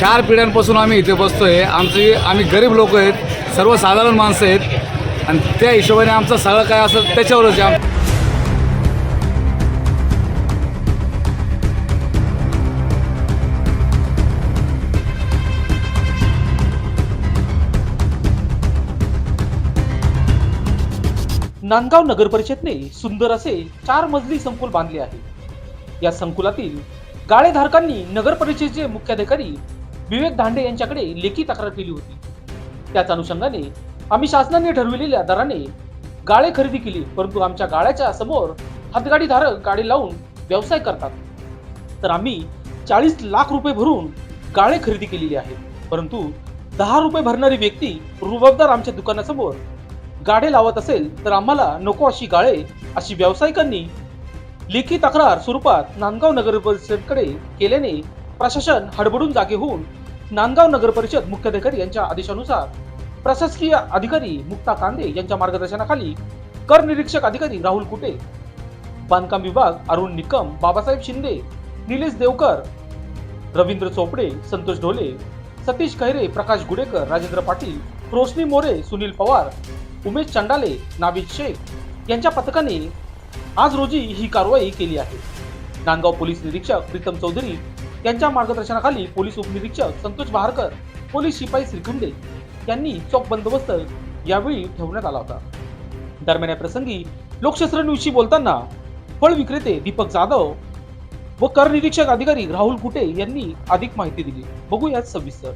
चार पिढ्यांपासून आम्ही इथे बसतोय. आमची आम्ही गरीब लोक आहेत सर्वसाधारण माणसं आहेत. आणि त्या हिशोबाने आमचं सगळं काय असं त्याच्यावरच आम- नांदगाव नगर परिषदने सुंदर असे चार मजली संकुल बांधले आहे. या संकुलातील गाळेधारकांनी नगर परिषदेचे मुख्याधिकारी विवेक धांडे यांच्याकडे लेखी तक्रार केली होती. त्याच अनुषंगाने आम्ही शासनाने ठरविलेल्या दराने गाळे खरेदी केली परंतु आमच्या गाळ्याच्या समोर हातगाडी धारक गाडी लावून व्यवसाय करतात. तर आम्ही चाळीस लाख रुपये भरून गाळे खरेदी केलेली आहे. परंतु दहा रुपये भरणारी व्यक्ती रुबाबदार आमच्या दुकानासमोर गाडे लावत असेल तर आम्हाला नको अशी गाळे अशी व्यावसायिकांनी लेखी तक्रार स्वरूपात नांदगाव नगर परिषदकडे केल्याने प्रशासन हडबडून जागे होऊन नांदगाव नगर परिषद मुख्याधिकारी यांच्या आदेशानुसार प्रशासकीय अधिकारी मुक्ता कांदे यांच्या मार्गदर्शनाखाली कर निरीक्षक अधिकारी राहुल कुटे बांधकाम विभाग अरुण निकम बाबासाहेब शिंदे निलेश देवकर रवींद्र चोपडे संतोष ढोले सतीश खैरे प्रकाश गुडेकर राजेंद्र पाटील रोशनी मोरे सुनील पवार उमेश चंडाले नाविद शेख यांच्या पथकाने आज रोजी ही कारवाई केली आहे. नांदगाव पोलीस निरीक्षक प्रीतम चौधरी यांच्या मार्गदर्शनाखाली पोलीस उपनिरीक्षक संतोष बहारकर पोलीस शिपाई श्रीखुंडे यांनी चोख बंदोबस्त यावेळी ठेवण्यात आला होता. दरम्यान या प्रसंगी लोकशास्त्रविषयी बोलताना फळ विक्रेते दीपक जाधव व कर निरीक्षक अधिकारी राहुल कुटे यांनी अधिक माहिती दिली. बघूयात सविस्तर.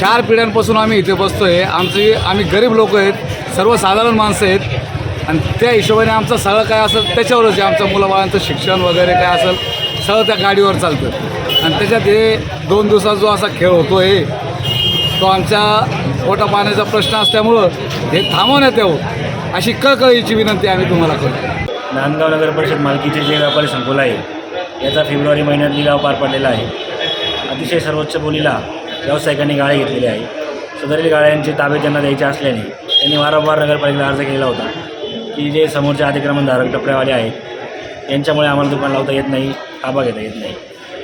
चार पिढ्यांपासून आम्ही इथे बसतोय. आमची आम्ही गरीब लोक आहेत. सर्वसाधारण माणसं आहेत. आणि त्या हिशोबाने आमचं सगळं काय असेल त्याच्यावरच आहे आमचं मुलाबाळांचं शिक्षण वगैरे काय असेल सगळं त्या गाडीवर चालतं. आणि त्याच्यात हे दोन दिवसाचा जो असा खेळ होतो आहे तो आमच्या पोटा पाण्याचा प्रश्न असल्यामुळं हे थांबवण्यात यावं अशी कळकळीची विनंती आम्ही तुम्हाला करतो. नांदगाव नगर परिषद मालकीचे जे व्यापारी संकुल आहे याचा फेब्रुवारी महिन्यात लिलाव पार पडलेला आहे. अतिशय सर्वोच्च बोलीला व्यावसायिकांनी गाळे घेतलेले आहे सदरील गाळ्यांचे ताबे त्यांना द्यायचे असल्याने त्यांनी वारंवार नगरपालिकेला अर्ज केलेला होता की जे समोरचे अतिक्रमणधारक टपऱ्यावाले आहेत यांच्यामुळे आम्हाला दुकान लावता येत नाही ताबा घेता येत नाही.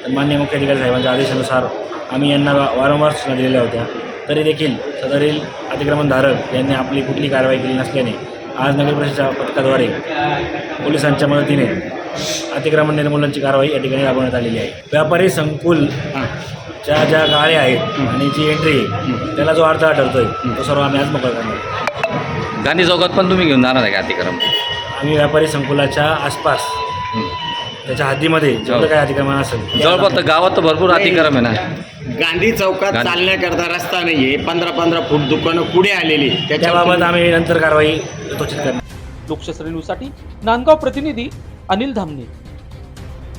तर मान्य मुख्याधिकारी साहेबांच्या आदेशानुसार आम्ही यांना वा- वारंवार सूचना दिलेल्या होत्या. तरी देखील सदरील अतिक्रमणधारक यांनी आपली कुठली कारवाई केली नसल्याने आज नगर परिषदेच्या पथकाद्वारे पोलिसांच्या मदतीने अतिक्रमण निर्मूलनाची कारवाई या ठिकाणी राबवण्यात आलेली आहे. व्यापारी संकुल च्या ज्या गाड्या आहेत आणि जी एंट्री आहे त्याला जो अडथळा ठरतोय तो सर्व आम्ही आज मोकळा करणार गांधी चौकात पण तुम्ही घेऊन जाणार आहे का अतिक्रम आम्ही व्यापारी संकुलाच्या आसपास त्याच्या हद्दीमध्ये जेवढं काही अतिक्रमण असेल जवळपास तर गावात तर भरपूर अतिक्रम आहे. ना गांधी चौकात गांधी- चालण्याकरता रस्ता नाहीये. पंधरा पंधरा फूट दुकानं पुढे आलेली त्याबाबत आम्ही नंतर कारवाई यथोचित करणार. लोकशास्त्र न्यूजसाठी नांदगाव प्रतिनिधी अनिल धामणे.